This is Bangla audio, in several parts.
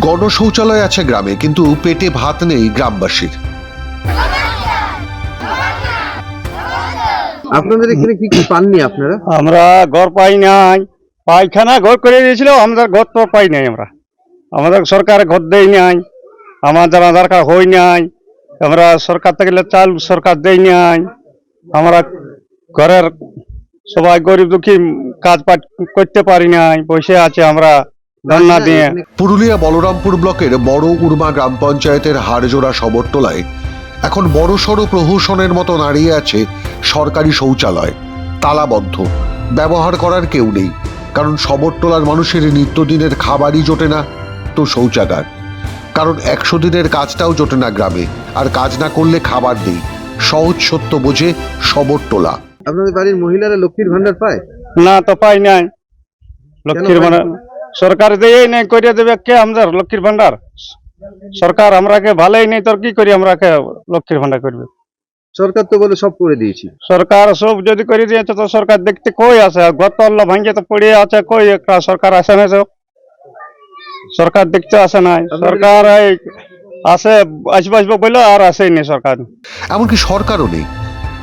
গণশৌচালয় আছে গ্রামে কিন্তু পেটে ভাত নেই গ্রামবাসীর। আপনাদের এখানে কি কি পাননি আপনারা? আমরা ঘর পাই নাই। পায়খানা ঘর করে দিয়েছিল আমাদের ঘর তো পাই নাই আমরা। আমাদের সরকার ঘর দেয় নাই আমাদের আধার কার্ড হই নাই আমরা সরকার থেকে চাল সরকার দেয় নাই। আমরা ঘরের সবাই গরিব দুঃখী কাজ পাট করতে পারি নাই বসে আছে আমরা। দিয়ে। পুরুলিয়া বলরামপুর ব্লকের বড় উর্মা গ্রাম পঞ্চায়েতের হাড়জোড়া শবরটোলায় এখন বড়সড় প্রহসনের মতো দাঁড়িয়ে আছে সরকারি শৌচালয়। তালাবদ্ধ ব্যবহার করার কেউ নেই। কারণ শবরটোলার মানুষের নিত্যদিনের খাবারই জোটে না তো শৌচাগার। কারণ একশো দিনের কাজটাও জোটে না গ্রামে। আর কাজ না করলে খাবার নেই। সহজ সত্য বোঝে শবরটোলা আপনাদের বাড়ির মহিলারা লক্ষ্মীর ভান্ডার পায়? না তো পাই নাই। লক্ষ্মীর ভান্ডার সরকার দেয় নাই করে দেবে কে আমাদের লক্ষ্মীর ভান্ডার সরকার আমরাকে ভালোই নেই তোর কি করি আমরাকে লক্ষ্মীর ভান্ডার করবে? সরকার তো বলে সব করে দিয়েছি। সরকার সব যদি করে দিয়েছে তো সরকার দেখতে কই আছে? আর গত আল্লাহ ভাঙ্গে তো পড়ে আছে কই একটা সরকার আসে না সরকার দেখতে আসে নাই। সরকার এই আসে আসবে আসবে বলে আর আসেই নেই সরকার। এমনকি সরকারও নেই।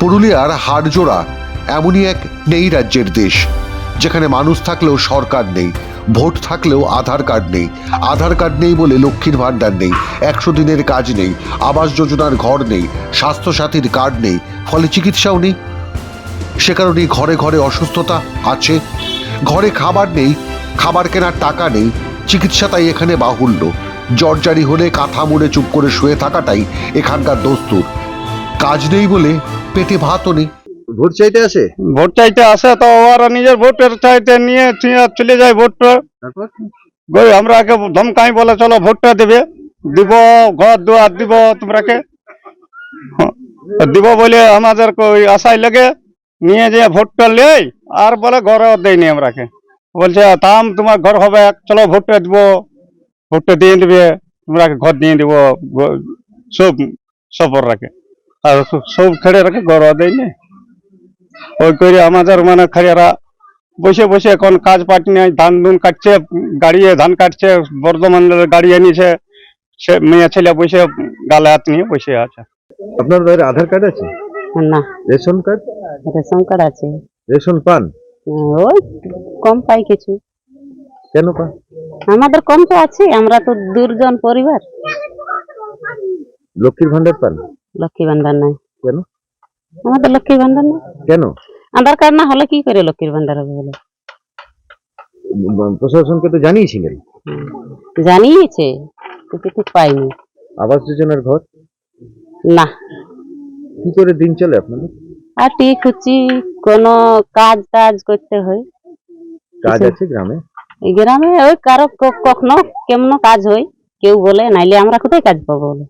পুরুলিয়ার হাড়জোড়া এমনই এক নেই রাজ্যের দেশ। যেখানে মানুষ থাকলেও সরকার নেই, ভোট থাকলেও আধার কার্ড নেই, আধার কার্ড নেই বলে লক্ষ্মীর ভাণ্ডার নেই, একশো দিনের কাজ নেই, আবাস যোজনার ঘর নেই, স্বাস্থ্যসাথীর কার্ড নেই, ফলে চিকিৎসাও নেই। সে কারণেই ঘরে ঘরে অসুস্থতা আছে। ঘরে খাবার নেই, খাবার কেনার টাকা নেই, চিকিৎসা তাই এখানে বাহুল্য। জর্জারি হলে কাঁথা মুড়ে চুপ করে শুয়ে থাকাটাই এখানকার দস্তুর। কাজ নেই বলে পেটে ভাতও নেই। ভোট চাইতে আসে? ভোট চাইতে আসে তো ওরা নিজের ভোটের চাইতে নিয়ে চলে যায় ভোটটা তারপর? গই আমরাকে ধমকাই বলে চলো ভোটটা দিবে। দিব ঘর দুয়ার দিব তোমরাকে। হ্যাঁ, দিব বলে আমাদের আশাই লাগে নিয়ে যে ভোটটা লেই আর বলে ঘরে দেয়নি আমরাকে। বলছে তাম তোমার ঘর হবে চলো ভোটটা দিব। ভোটটা দিয়ে দিবে তোমরাকে ঘর দিয়ে দিব। সব সফর রাখে আর সব খেড়ে রাখে ঘর দেয়নি। ওই করে আমাদের মানে খাইয়ারা বসে বসে এখন কাজ পাটি নাই ধান ধুন কাটছে গাড়িয়ে ধান কাটছে বর্ধমান গাড়ি এনেছে সে মেয়ে ছেলে বসে গালে হাত নিয়ে বসে আছে। আপনার বাড়ির আধার কার্ড আছে? না। Ration card? রেশন কার্ড আছে। রেশন পান? ওই কম পাই কিছু। কেন পান? আমাদের কম তো আছে আমরা তো দুর্জন পরিবার। লক্ষ্মীর ভান্ডার পান? লক্ষ্মী ভান্ডার নাই। কেন? আমাদের লক্ষ্মীর ভান্ডার নাই কেন? আধার কার্ড না হলে কি করে লক্ষ্মীর ভান্ডার হবে বলে? প্রশাসনকে তো জানিয়েছিলেন। জানিয়েছে কিন্তু ঠিক পাইনি। আবাস যোজনার ঘর? না। কি করে দিন চলে আপনাদের? আর টিক খুচি কোনো কাজ টাজ করতে হয়। কাজ আছে গ্রামে? এই গ্রামে ওই কারও কখনো কেমন কাজ হয় কেউ বলে নাইলে আমরা কোথায় কাজ পাবো বলে?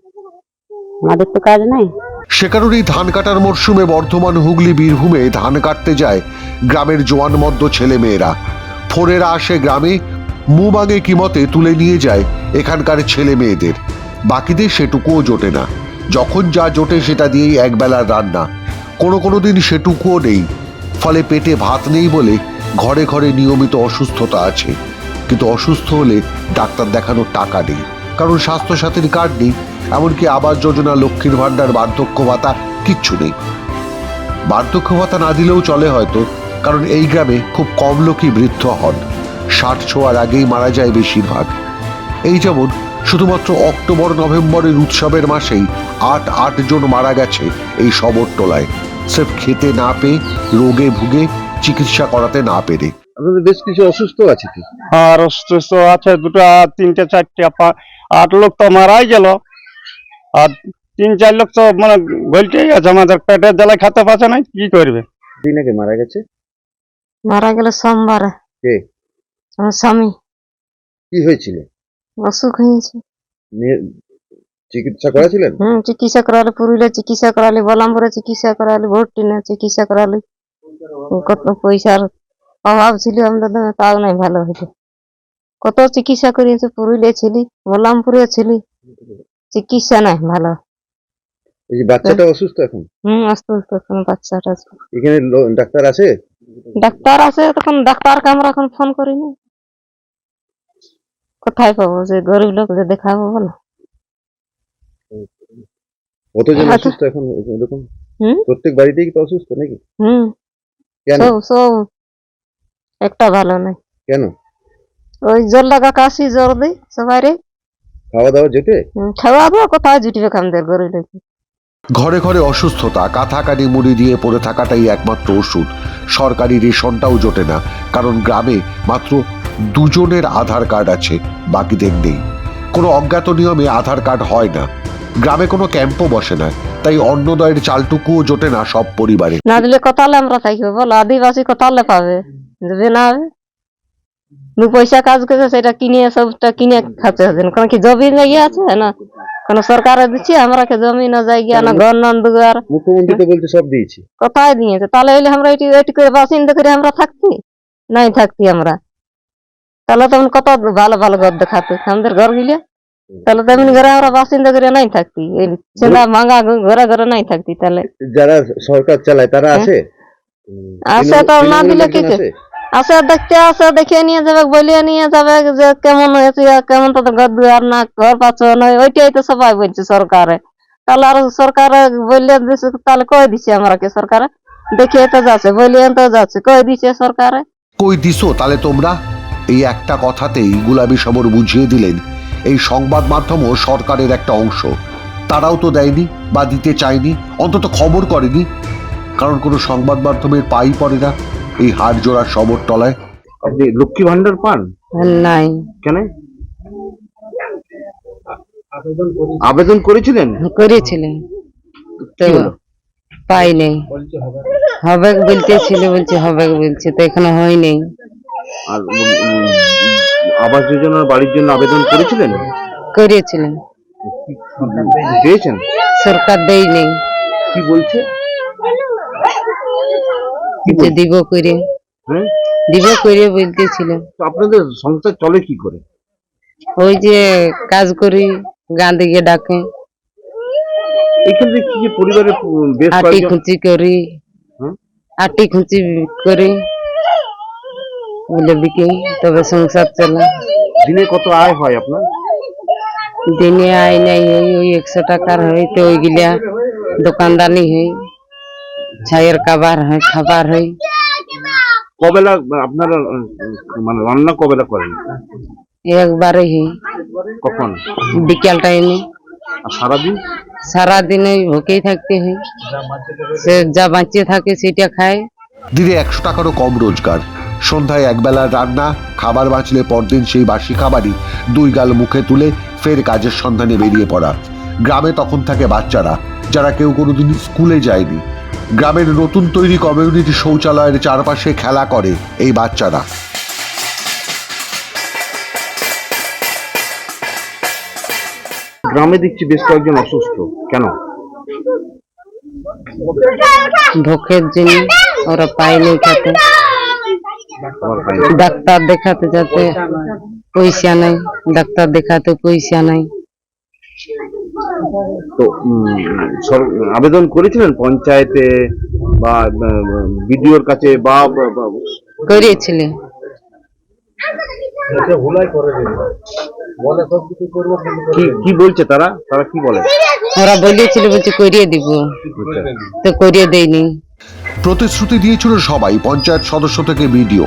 আমাদের তো কাজ নাই। সে কারণেই ধান কাটার মরশুমে বর্ধমান হুগলি বীরভূমে ধান কাটতে যায় গ্রামের জোয়ানমদ্দ ছেলে মেয়েরা ফোরেরা আসে গ্রামে মুবাঙে কিমতে তুলে নিয়ে যায় এখানকার ছেলে মেয়েদের বাকিদের সেটুকুও জোটে না। যখন যা জোটে সেটা দিয়েই একবেলার রান্না। কোনো কোনো দিন সেটুকুও নেই। ফলে পেটে ভাত নেই বলে ঘরে ঘরে নিয়মিত অসুস্থতা আছে। কিন্তু অসুস্থ হলে ডাক্তার দেখানোর টাকা নেই। কারণ স্বাস্থ্যসাথীর কার্ড নেই এমনকি আবাস যোজনা লক্ষ্মীর ভাণ্ডার বার্ধক্য ভাতা কিচ্ছু নেই। বার্ধক্য ভাতা না দিলেও চলে হয়তো কারণ এই গ্রামে খুব কম লোকই বৃদ্ধ হন। ষাট ছোঁয়ার আগেই মারা যায় বেশিরভাগ। এই যেমন শুধুমাত্র অক্টোবর নভেম্বরের উৎসবের মাসেই আট আট জন মারা গেছে এই শবরটোলায় স্রেফ খেতে না পেয়ে রোগে ভুগে চিকিৎসা করাতে না পেরে। আপনাদের বেশ কিছু অসুস্থ আছে কি? আর অসুস্থ আছে দুটা তিনটে চারটে আট লোক তো মারাই গেল। আর তিন চার লোক তো মানে গলতেই আছে আমাদের পেটের জ্বালায় খেতে পাচ্ছে না কি করবে? দিন আগে মারা গেছে? মারা গেল সোমবারে। কে? আমার স্বামী। কি হয়েছিল? অসুখ হয়েছে। চিকিৎসা করেছিলেন? হুম চিকিৎসা করালে পুরুলিয়া চিকিৎসা করালে বলামপুরে চিকিৎসা করালে ভোটটিনে চিকিৎসা করালে। কত পয়সার অভাব ছিল আমাদের তাও নাই ভালো হইল কত চিকিৎসা করিয়েছে? পুরুলিয়া ছিলি বলামপুরে ছিলি। চিকিৎসা নাই ভালো। এই যে বাচ্চাটা অসুস্থ এখন? হুম আস্তে এখন বাচ্চাটা। এখানে ডাক্তার আছে? ডাক্তার আছে তখন ডাক্তারকে আমরা এখন ফোন করিনি কোথায় পাবো? যে গরিব লোক যে দেখাবো বলো। কতজন হ্যাঁ, অসুস্থ এখন? এরকম? প্রত্যেক বাড়িতেই কি তো অসুস্থ নাকি? হুম। কেন? সব। একটা ভালো নাই। কেন? ওই জল লাগা কাশি জ্বর দেয় সবাই খাওয়া দাওয়া যেতে খাওয়া দাওয়া কোথায় জুটবে আমাদের গরিব লোক ঘরে ঘরে অসুস্থতা কাথাকানি মুড়ি দিয়ে পড়ে থাকাটাই একমাত্র ওষুধ। সরকারি রেশনটাও জোটে না কারণ গ্রামে মাত্র দুজনের আধার কার্ড আছে বাকিদের নেই। কোনো অজ্ঞাত নিয়মে আধার কার্ড হয় না। গ্রামে কোনো ক্যাম্পও বসে না তাই অন্নদয়ের চালটুকুও জোটে না সব পরিবারে। না দিলে কোথালে আমরা থাকব বলো আদিবাসী কোথালে পাবে যদি না। দু পয়সা কাজ করে সেটা কিনে সবটা কিনে হবে কারণ কি জমি জায়গা আছে না? কোন সরকারে দিচ্ছে আমরা কে জমি না জায়গা না ঘর না দুয়ার? মুখ্যমন্ত্রী তো বলছে সব দিয়েছি। কোথায় দিয়েছে? তাহলে হইলে আমরা এটি এটি করে বাসিন্দা করে আমরা থাকতি নাই থাকতি আমরা। তাহলে তখন কত ভালো ভালো ঘর দেখাতো আমাদের ঘর গিলে? তাহলে তেমনি ঘরে আমরা বাসিন্দা করে নাই থাকতি ছেলে ভাঙা ঘরে ঘরে নাই থাকতি তাহলে। যারা সরকার চালায় তারা হ্যাঁ। আছে? আছে তো না দিলে কি? আসে দেখতে আসে দেখে নিয়ে যাবে, বলিয়ে নিয়ে যাবে যে কেমন হয়েছে কেমন তো ঘর দুয়ার না, ঘর পাচ্ছ নয় ওইটাই তো সবাই বলছে সরকারে। তাহলে আর সরকারে বললে তাহলে কই দিছে আমরাকে সরকারে? দেখিয়ে তো যাচ্ছে, বলিয়ে তো যাচ্ছে, কই দিছে সরকারে? কই দিছো? তাহলে তোমরা এই একটা কথাতেই গুলাবি সবর বুঝিয়ে দিলেন। এই সংবাদ মাধ্যমও সরকারের একটা অংশ। তারাও তো দেয়নি বা দিতে চায়নি, অন্তত খবর করেনি। কারণ কোনো সংবাদ মাধ্যমের পাই পড়ে না। এই হাড় জোড়া সবর তলায়? আপনি লক্ষ্মী ভান্ডার পান? নাই। কেন? আবেদন করেছিলেন? করেছিলেন। তো পাই নেই হবে বলতেছিল বলছে হবে বলছে তো এখানে হয় নেই আর আবাস যোজনার বাড়ির জন্য আবেদন করেছিলেন? করেছিলেন। পেয়েছেন সরকার দেই নেই কি বলছে? যে দিব করে হ্যাঁ? দিব করে বলতেছিল আপনাদের সংসার চলে কি করে? ওই যে কাজ করি গান দিকে ডাকে। এখানে দেখছি যে পরিবারের বেশ আটি খুঁচি করি। হুম? আটি খুঁচি করি। বলে বিকে তবে সংসার চলে। দিনে কত আয় হয় আপনার? দিনে আয় নাই ওই একশো টাকার হয় তো ওইগুলা দোকানদানি হয় ছায়ের খাবার হয় খাবার হয়। কবেলা আপনারা মানে রান্না কবেলা করেন? একবারে কখন? বিকাল টাইমে। আর সারাদিন? সারাদিন ওই ভুকেই থাকতে হয়। সে যা বাঁচিয়ে থাকে সেটা খায়। দিনে একশো টাকারও কম রোজগার। সন্ধ্যায় একবেলার রান্না খাবার বাঁচলে পরদিন সেই বাসি খাবারই দুই গাল মুখে তুলে ফের কাজের সন্ধানে বেরিয়ে পড়া। গ্রামে তখন থাকে বাচ্চারা যারা কেউ কোনোদিন স্কুলে যায়নি। গ্রামের নতুন তৈরি কমিউনিটি শৌচালয়ের চারপাশে খেলা করে এই বাচ্চারা। গ্রামে দেখছি বেশ কয়েকজন অসুস্থ। কেন? ভোকের জন্য ওরা পায়নি খেতে। ডাক্তার দেখাতে যাতে পয়সা নাই ডাক্তার দেখাতে পয়সা নাই। তো আবেদন করেছিলেন পঞ্চায়েতে বা বিডিওর কাছে বা বা- বা- কি কি বলছে তারা? তারা কি বলে? ওরা বলেছিল বলছে করিয়ে দিব। তো করিয়ে দেয়নি। প্রতিশ্রুতি দিয়েছিল সবাই পঞ্চায়েত সদস্য থেকে বিডিও।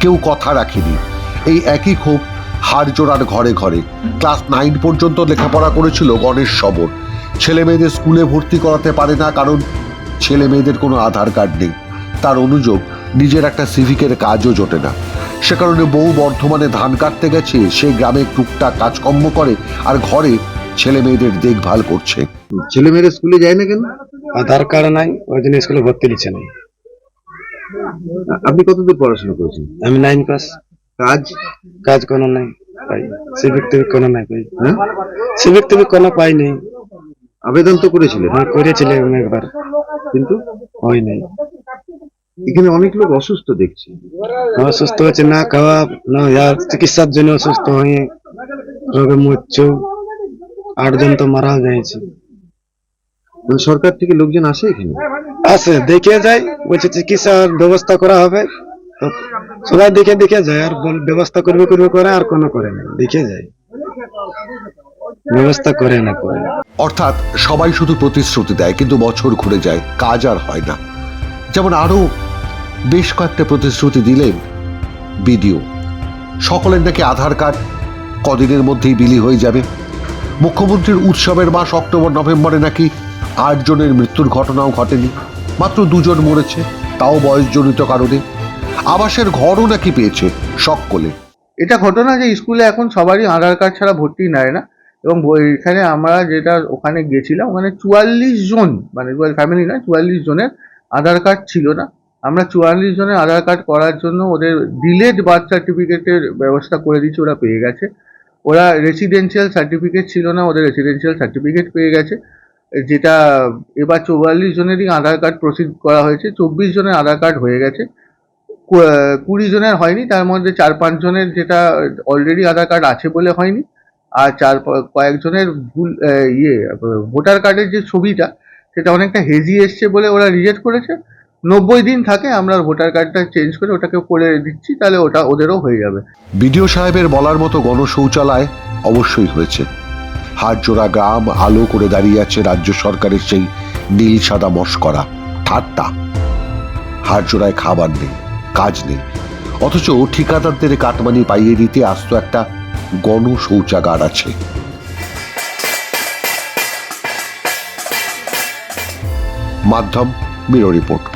কেউ কথা রাখেনি। এই একই ক্ষোভ হাড় জোড়ার ঘরে ঘরে। ক্লাস নাইন পর্যন্ত লেখাপড়া করেছিল গণেশ সবর। ছেলে মেয়েদের স্কুলে ভর্তি করাতে পারে না কারণ ছেলে মেয়েদের কোনো আধার কার্ড নেই। তার অনুযোগ নিজের একটা সিভিকের কাজও জোটে না। সে কারণে বউ বর্ধমানে ধান কাটতে গেছে সে গ্রামে টুকটাক কাজকর্ম করে আর ঘরে ছেলে মেয়েদের দেখভাল করছে। ছেলে মেয়েরা স্কুলে যায় না কেন? আধার কার্ড নাই ওই জন্য স্কুলে ভর্তি দিচ্ছে না। আপনি কতদূর পড়াশোনা করেছেন? আমি নাইন পাস কাজ? কাজ কোনো নাই পাই। সিভিক টিভিক কোনো নাই পাই। হ্যাঁ? সিভিক টিভিক কোনো পাই নাই। আবেদন তো করেছিলেন হ্যাঁ করেছিলাম একবার। কিন্তু? হয় নাই। এখানে অনেক লোক অসুস্থ দেখছি। অসুস্থ হচ্ছে না খাওয়া না আর চিকিৎসার জন্য অসুস্থ হয়ে রোগে মরছে। আটজন তো মারা যাইছে মানে সরকার থেকে লোকজন আসে এখানে? আসে দেখে যায় বলছে চিকিৎসার ব্যবস্থা করা হবে। সবাই দেখে দেখে যায়, আর ব্যবস্থা করবে করবে করে, আর কোনো করে না, দেখে যায়। ব্যবস্থা করে না, করে অর্থাৎ সবাই শুধু প্রতিশ্রুতি দেয়, কিন্তু বছর ঘুরে যায়, কাজ আর হয় না। যেমন আরও বেশ কয়েকটা প্রতিশ্রুতি দিলেন বিডিও। সকলের নাকি আধার কার্ড কদিনের মধ্যেই বিলি হয়ে যাবে। মুখ্যমন্ত্রীর উৎসবের মাস অক্টোবর, নভেম্বরে নাকি আটজনের মৃত্যুর ঘটনাও ঘটেনি। মাত্র দুজন মরেছে, তাও বয়সজনিত কারণে। আবাসের ঘরও নাকি পেয়েছে সকলে। এটা ঘটনা যে স্কুলে এখন সবারই আধার কার্ড ছাড়া ভর্তি নেয় না এবং এখানে আমরা যেটা ওখানে গেছিলাম, ওখানে চুয়াল্লিশ জন মানে ফ্যামিলি না চুয়াল্লিশ জনের আধার কার্ড ছিল না। আমরা চুয়াল্লিশ জনের আধার কার্ড করার জন্য ওদের ডিলেড বার্থ সার্টিফিকেটের ব্যবস্থা করে দিচ্ছি ওরা পেয়ে গেছে। ওরা রেসিডেন্সিয়াল সার্টিফিকেট ছিল না, ওদের রেসিডেন্সিয়াল সার্টিফিকেট পেয়ে গেছে। যেটা এবার চৌয়াল্লিশ জনেরই আধার কার্ড প্রসিড করা হয়েছে, চব্বিশ জনের আধার কার্ড হয়ে গেছে। কুড়ি জনের হয়নি, তার মধ্যে চার পাঁচ জনের যেটা অলরেডি আধার কার্ড আছে বলে হয়নি, আর চার কয়েকজনের ভুল ইয়ে ভোটার কার্ডের যে ছবিটা, সেটা অনেকটা হেজি এসছে বলে ওরা রিজেক্ট করেছে। নব্বই দিন থাকে, আমরা ভোটার কার্ডটা চেঞ্জ করে ওটাকে করে দিচ্ছি, তাহলে ওটা ওদেরও হয়ে যাবে। বিডিও সাহেবের বলার মতো গণশৌচালয় অবশ্যই হয়েছে। হাটজোড়া গ্রাম, আলো করে দাঁড়িয়ে আছে রাজ্য সরকারের সেই নীল সাদা মস্করা, ঠাট্টা। হাটজোড়ায় খাবার নেই। কাজ নেই। অথচ ঠিকাদারদের কাটমানি পাইয়ে দিতে আসতো একটা গণ শৌচাগার আছে। মাধ্যম, ব্যুরো রিপোর্ট।